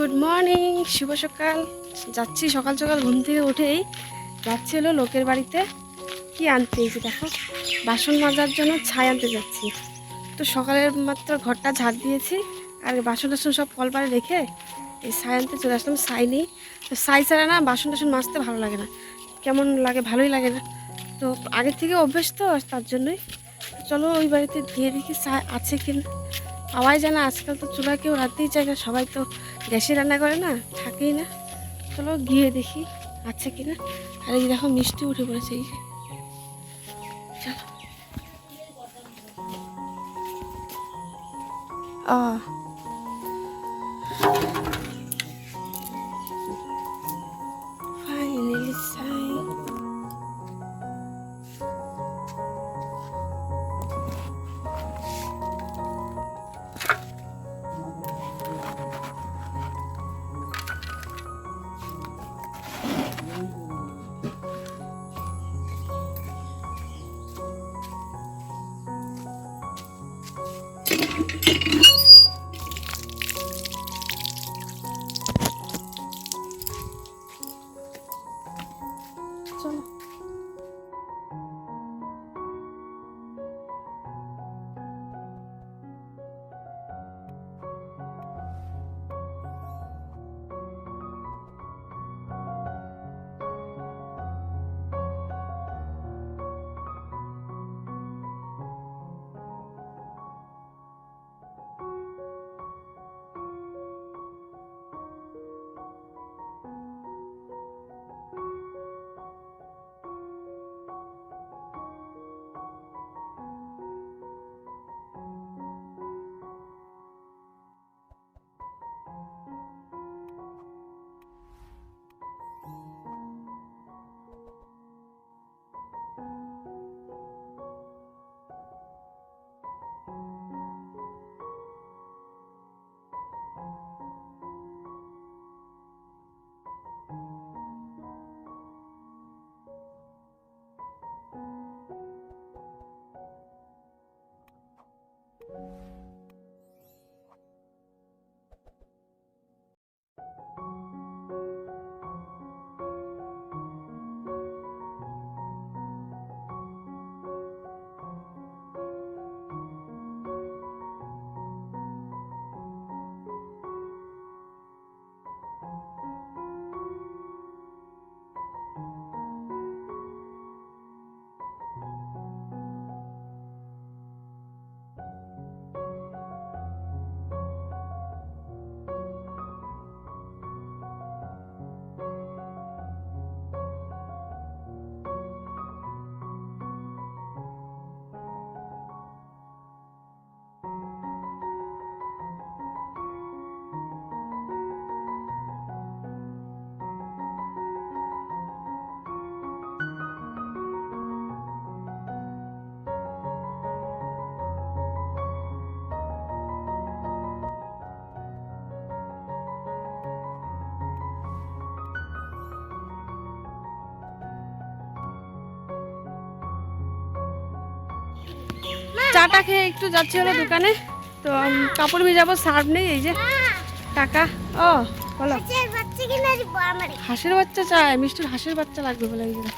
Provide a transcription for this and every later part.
Good morning শুভ সকাল। যাচ্ছি সকাল সকাল ঘুম থেকে উঠেই। যাচ্ছি হলো লোকের বাড়িতে। কি আনতে যে দেখো, বাসন মাজার জন্য ছাই আনতে যাচ্ছি। তো সকালের মাত্র ঘরটা ঝাড় দিয়েছি, আর বাসন টাসন সব কলপারে রেখে এই ছাই আনতে চলে আসলাম, ছাই নেই। তো ছাই ছাড়া না বাসন টাসন মাজতে ভালো লাগে না। কেমন লাগে, ভালোই লাগে না। তো আগের থেকে অভ্যেস তো তার জন্যই। চলো ওই বাড়িতে দিয়ে দেখি ছাই আছে কিনা। পাওয়াই যায় না আজকাল তো চুলা কেউ রাখতেই চায় না, সবাই তো গ্যাসে রান্না করে না, থাকেই না। চলো গিয়ে দেখি, আছে কিনা। আর এই দেখো, মিষ্টি উঠে পড়েছে, এই চলো। চাটা খেয়ে একটু যাচ্ছি হলো দোকানে। তো কাপড় ভিজাবো সার্ফ নেই এই যে টাকা। ও বলো। হাঁসের বাচ্চা চাই মিষ্টির হাঁসের বাচ্চা লাগবে বলে এই যে।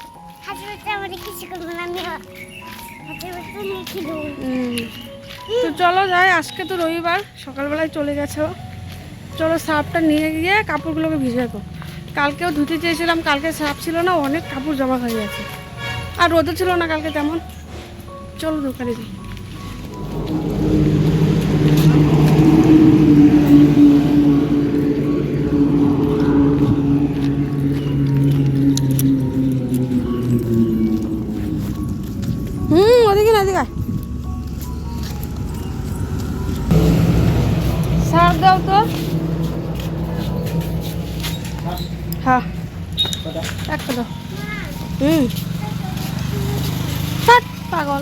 তো চলো যাই আজকে তো রবিবার সকালবেলায় চলে গেছে। চলো সার্ফটা নিয়ে গিয়ে কাপড়গুলোকে ভিজে ভিজাবো কালকেও ধুতে চেয়েছিলাম কালকে সার্ফ ছিল না অনেক কাপড় জমা হয়ে গেছে। আর রোদও ছিল না কালকে তেমন। চলো দোকানে যাই। সার দাও তো। হ্যাঁ একটা দাও হুম। পাগল।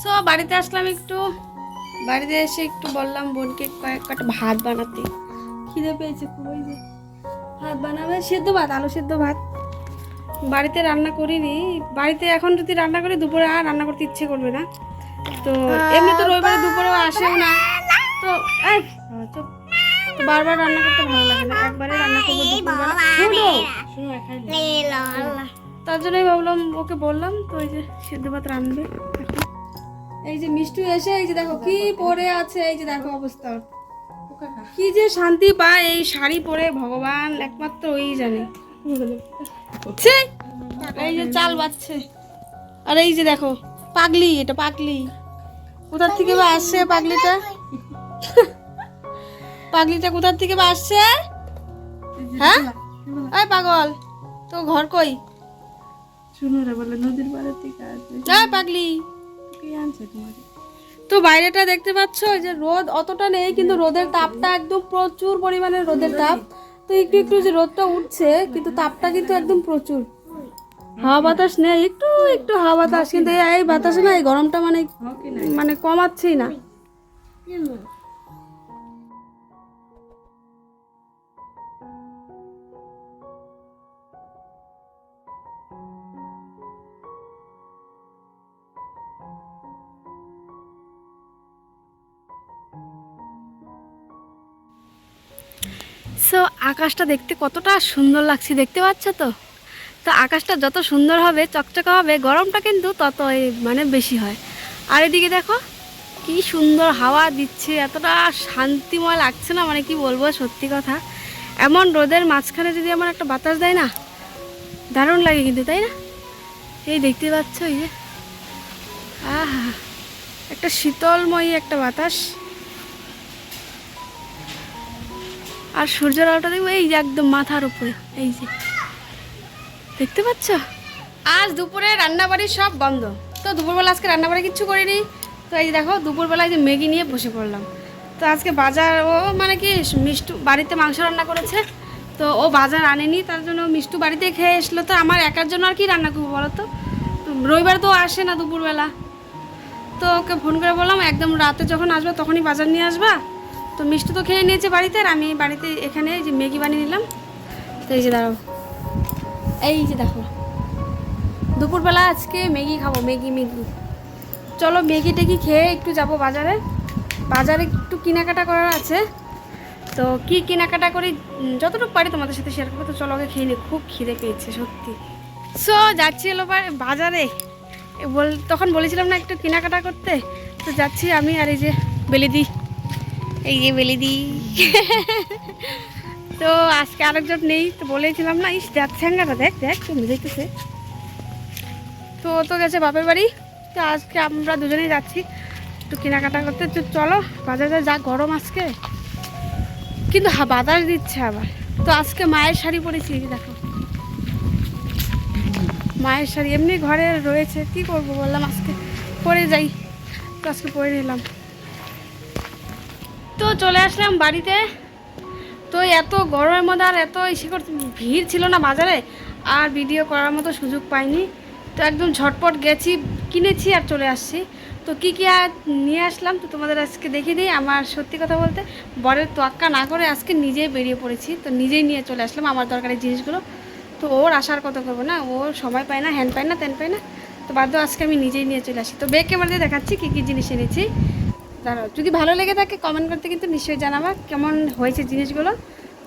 সো বাড়িতে আসলাম একটু। বাড়িতে এসে একটু বললাম বোনকে কয়েক কটা ভাত বানাতে। খিদে পেয়েছে খুব ওই যে ভাত বানাবে সেদ্ধ ভাত আলু সেদ্ধ ভাত। বাড়িতে রান্না করিনি। বাড়িতে এখন যদি রান্না করি দুপুরে আর রান্না করতে ইচ্ছে করবে না। তো এমনি তো রবিবারে দুপুরেও আসেও না। তো এই চুপ। বারবার রান্না করতে ভালো লাগে না। একবারে রান্না করব দুপুরবেলা। তার জন্যই ভাবলাম ওকে বললাম তো ওই যে সেদ্ধ ভাত এখন এই যে মিষ্টু এসে এই যে দেখো কি পরে আছে এই যে দেখো অবস্থা। কি যে শান্তি পায় এই শাড়ি পরে ভগবান একমাত্র ওই জানে! এই যে চাল বাচ্ছে আর এই যে দেখো পাগলি এটা পাগলি। কোথার থেকে বা আসছে পাগলিটা? পাগলিটা কোথার থেকে বা আসছে? হ্যাঁ? এই পাগল তো ঘর কই? শুনো রে বলে নদীর পাড়ে থেকে এই পাগলি। কে আনছে তোমার? তো বাইরেটা দেখতে পাচ্ছ যে রোদ অতটা নেই কিন্তু রোদের তাপটা একদম প্রচুর পরিমাণে রোদের তাপ। তো একটু একটু যে রোদটা উঠছে কিন্তু তাপটা কিন্তু একদম প্রচুর। হাওয়া বাতাস নেই একটু একটু হাওয়া বাতাস কিন্তু এই- এই বাতাসে না এই গরমটা মানে মানে কমাচ্ছেই না। সো আকাশটা দেখতে কতটা সুন্দর লাগছে, দেখতে পাচ্ছ তো? তো আকাশটা যত সুন্দর হবে, চকচকা হবে, গরমটা কিন্তু তত মানে বেশি হয়। আর এদিকে দেখো, কি সুন্দর হাওয়া দিচ্ছে, এতটা শান্তিময় লাগছে না মানে কি বলব সত্যি কথা। এমন রোদের মাঝখানে যদি এমন একটা বাতাস দেয় না, দারুণ লাগে কিন্তু, তাই না? এই দেখতে পাচ্ছ, এই যে। আহা, একটা শীতলময়ী একটা বাতাস। আর সূর্যের আলোটা দেখব, এই যে একদম মাথার উপরে, এই যে। দেখতে পাচ্ছ? আজ দুপুরে রান্নাবাড়ি সব বন্ধ। তো দুপুরবেলা আজকে রান্নাবাড়ি কিচ্ছু করিনি। তো এই দেখো, দুপুরবেলায় যে ম্যাগি নিয়ে বসে পড়লাম। তো আজকে বাজার, ও মানে কি, মিষ্টু বাড়িতে মাংস রান্না করেছে। তো ও বাজার আনেনি, তার জন্য মিষ্টু বাড়িতে খেয়ে এসলো। তো আমার একার জন্য আর কি রান্না করব বলো তো? রবিবার তো আসে না দুপুরবেলা। তো ওকে ফোন করে বললাম, একদম রাতে যখন আসবে তখনই বাজার নিয়ে আসবা। তো মিষ্টি তো খেয়ে নিয়েছে বাড়িতে আর আমি বাড়িতে এখানে যে ম্যাগি বানিয়ে নিলাম। তো এই যে দাঁড়াও। এই যে দেখো। দুপুরবেলা আজকে ম্যাগি খাব, ম্যাগি ম্যাগি। চলো ম্যাগি টেগি খেয়ে একটু যাব বাজারে। বাজারে একটু কেনাকাটা করার আছে। তো কি কেনাকাটা করি? যতটুকু পারি তোমাদের সাথে শেয়ার করব। তো চলো আগে খেয়ে নি খুব খিদে পেয়েছে, সত্যি। সো যাচ্ছি এলো বাজারে। বল তখন বলেছিলাম না একটু কেনাকাটা করতে। তো যাচ্ছি আমি আর এই যে বেলিদি। এই যে বেলিদি তো আজকে আরেকজন নেই, তো বলেছিলাম না, ইস, দেখ স্যাঙ্গাটা দেখ দেখ তুমি দেখতেছে তো ও তো গেছে বাপের বাড়ি, তো আজকে আমরা দুজনেই যাচ্ছি একটু কেনাকাটা করতে। তো চলো, বাজারে যা গরম আজকে, কিন্তু হা, বাতাস দিচ্ছে আবার। তো আজকে মায়ের শাড়ি পরেছি দেখো। মায়ের শাড়ি এমনি ঘরে রয়েছে, কি করব বললাম আজকে? পরে যাই, তো আজকে পরে নিলাম। তো চলে আসলাম বাড়িতে। তো এত গরমের মধ্যে আর এত ইসে করতে ভিড় ছিল না বাজারে, আর ভিডিও করার মতো সুযোগ পাইনি। তো একদম ঝটপট গেছি, কিনেছি আর চলে আসছি। তো কী কী আর নিয়ে আসলাম তো তোমাদের আজকে দেখিয়ে দিই। আমার সত্যি কথা বলতে বরের তোয়াক্কা না করে আজকে নিজেই বেরিয়ে পড়েছি। তো নিজেই নিয়ে চলে আসলাম আমার দরকারি জিনিসগুলো। তো ওর আসার কথা করব না ওর সময় পায় না হ্যান পায় না, ত্যান পায় না। তো বাধ্য আজকে আমি নিজেই নিয়ে চলে আসি। তো বেগ ক্যামেরাতে দেখাচ্ছি কী কী জিনিস এনেছি। দাঁড়াও যদি ভালো লেগে থাকে কমেন্ট করতে কিন্তু নিশ্চয়ই জানাবা কেমন হয়েছে জিনিসগুলো।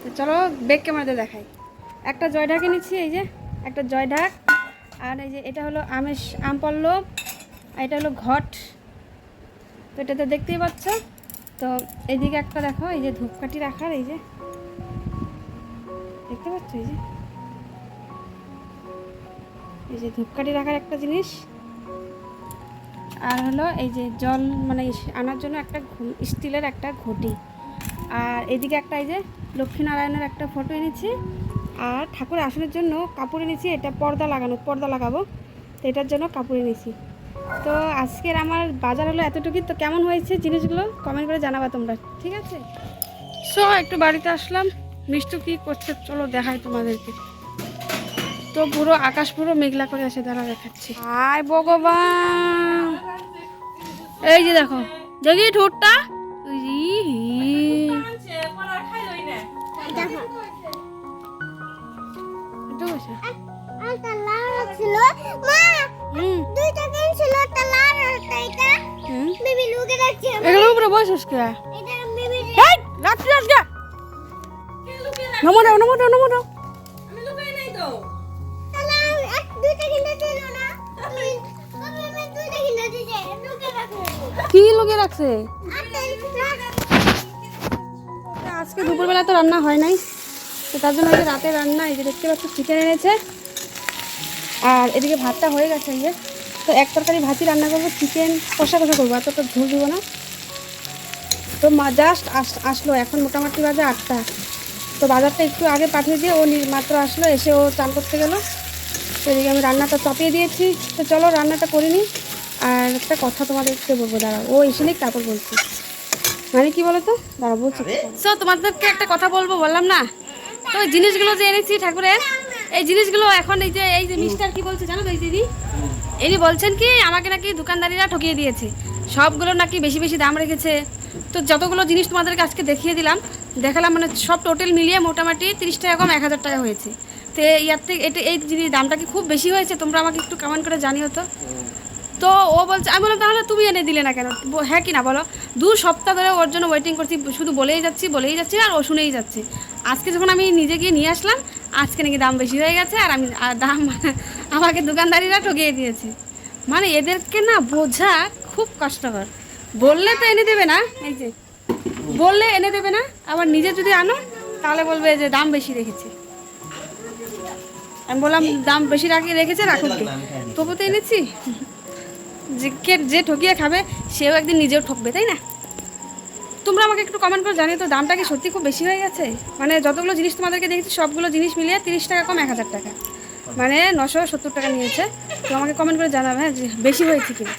তো চলো বেগ ক্যামেরাতে দেখাই। একটা জয় ঢাক এনেছি এই যে, একটা জয় ঢাক আর এই যে, এটা হলো আমেশ আমপল্লব, আর এটা হলো ঘট। তো এটা তো দেখতেই পাচ্ছ। তো এইদিকে একটা দেখো, এই যে ধূপকাঠি রাখার, এই যে। দেখতে পাচ্ছ, এই যে? এই যে ধূপকাঠি রাখার একটা জিনিস। আর হলো এই যে জল মানে আনার জন্য একটা স্টিলের একটা ঘটি। আর এদিকে একটা এই যে লক্ষ্মীনারায়ণের একটা ফটো এনেছি। আর ঠাকুরের আসনের জন্য কাপড় এনেছি, এটা পর্দা লাগানো, পর্দা লাগাবো। তো এটার জন্য কাপড় এনেছি। তো আজকের আমার বাজার হলো এতটুকুই। তো কেমন হয়েছে জিনিসগুলো কমেন্ট করে জানাবা তোমরা, ঠিক আছে? সো একটু বাড়িতে আসলাম। মিষ্টু কি করছে চলো দেখাই তোমাদেরকে। তো পুরো আকাশ পুরো মেঘলা করে আছে, দাঁড়া দেখাচ্ছি। হাই ভগবান! এই যে দেখো দেখি ঠোঁটটা। ই হি। দেখো একটু বসে। একটা কি লোকে রাখছে? আজকে দুপুরবেলা তো রান্না হয় নাই, তো তার জন্য যে রাতে রান্না, এই যে দেখতে পাচ্ছ চিকেন এনেছে। আর এদিকে ভাতটা হয়ে গেছে এই যে। তো এক তরকারি ভাতই রান্না করব চিকেন কষা কষা করব এতটা ঝোল দিব না। তো মা জাস্ট আসলো, এখন মোটামুটি বাজে আটটা। তো বাজারটা একটু আগে পাঠিয়ে দিয়ে ও মাত্র আসলো, এসে ও চান করতে গেলো। তো এদিকে আমি রান্নাটা চাপিয়ে দিয়েছি। তো চলো, রান্নাটা করিনি আর একটা কথা তোমাদেরকে বলব দাঁড়াও। ও এসে তারপর বলছি। মানে কি বলো তো দাঁড়া বলছি সো তোমাদেরকে একটা কথা বলব বললাম না? তো জিনিসগুলো যে এনেছি ঠাকুরের এই জিনিসগুলো এখন এই যে এই যে মিস্টার কি বলছে জানো তো এই দিদি? ইনি বলছেন কি আমাকে নাকি দোকানদারিরা ঠকিয়ে দিয়েছে। সবগুলো নাকি বেশি বেশি দাম রেখেছে। তো যতগুলো জিনিস তোমাদেরকে আজকে দেখিয়ে দিলাম দেখালাম মানে সব টোটাল মিলিয়ে মোটামুটি তিরিশ টাকা কম এক হাজার টাকা হয়েছে। তো ইয়ার থেকে এটা এই জিনিস দামটা কি খুব বেশি হয়েছে? তোমরা আমাকে একটু কমেন্ট করে জানিও তো। তো ও বলছে আমি বললাম তাহলে তুমি এনে দিলে না কেন? হ্যাঁ কি না বলো? দু সপ্তাহ ধরে ওর জন্য ওয়েটিং করছি শুধু বলেই যাচ্ছি বলেই যাচ্ছি আর ও শুনেই যাচ্ছে। আজকে যখন আমি নিজে গিয়ে নিয়ে আসলাম আজকে নাকি দাম বেশি হয়ে গেছে আর আমি আর দাম আমাকে দোকানদারিরা ঠকিয়ে দিয়েছে। মানে এদেরকে না বোঝা খুব কষ্টকর। বললে তো এনে দেবে না এই যে। বললে এনে দেবে না আবার নিজে যদি আনো তাহলে বলবে যে দাম বেশি রেখেছে। আমি বললাম দাম বেশি রাখি রেখেছে রাখুক গে। তবু তো এনেছি। যে যে ঠকিয়ে খাবে, সেও একদিন নিজেও ঠকবে, তাই না? তোমরা আমাকে একটু কমেন্ট করে জানিয়ে তো দামটা কি সত্যি খুব বেশি হয়ে গেছে? মানে যতগুলো জিনিস তোমাদেরকে দেখেছি, সবগুলো জিনিস মিলিয়ে তিরিশ টাকা কম এক হাজার টাকা। মানে নশো সত্তর টাকা নিয়েছে। তো আমাকে কমেন্ট করে জানাবে হ্যাঁ বেশি হয়েছে কিনা।